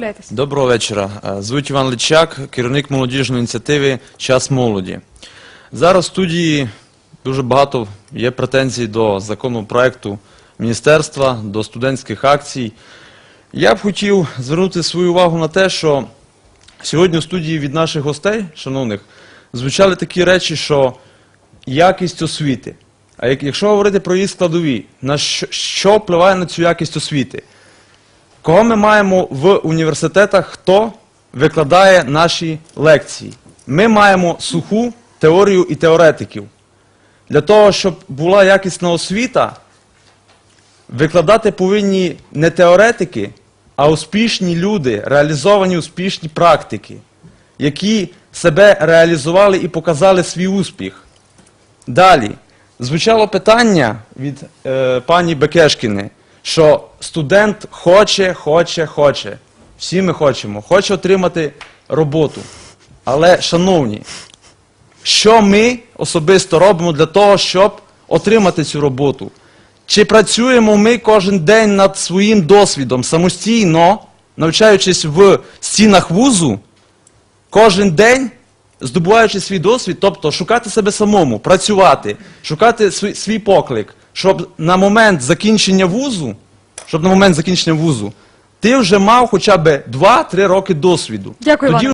Представляйтесь. Доброго вечора. Е, Звуть Іван Личак, керівник молодіжної ініціативи Час молоді. Зараз в студії дуже багато є претензій до законопроекту міністерства, до студентських акцій. Я б хотів звернути свою увагу на те, що сьогодні в студії від наших гостей, шановних, звучали такі речі, що якість освіти. А якщо говорити про її складові, на що впливає на цю якість освіти? Кого ми маємо в університетах, хто викладає наші лекції? Ми маємо суху теорію і теоретиків. Для того, щоб була якісна освіта, викладати повинні не теоретики, а успішні люди, реалізовані успішні практики, які себе реалізували і показали свій успіх. Далі. Звучало питання від е, пані Бекешкіни, що студент хоче, хоче, хоче. Всі ми хочемо, хоче отримати роботу. Але, шановні, що ми особисто робимо для того, щоб отримати цю роботу? Чи працюємо ми кожен день над своїм досвідом самостійно, навчаючись в стінах вузу, кожен день здобуваючи свій досвід, тобто шукати себе самому, працювати, шукати свій, поклик, щоб на момент закінчення вузу, щоб на момент закінчення вузу, ти вже мав хоча б 2-3 роки досвіду. Дякую, Тоді.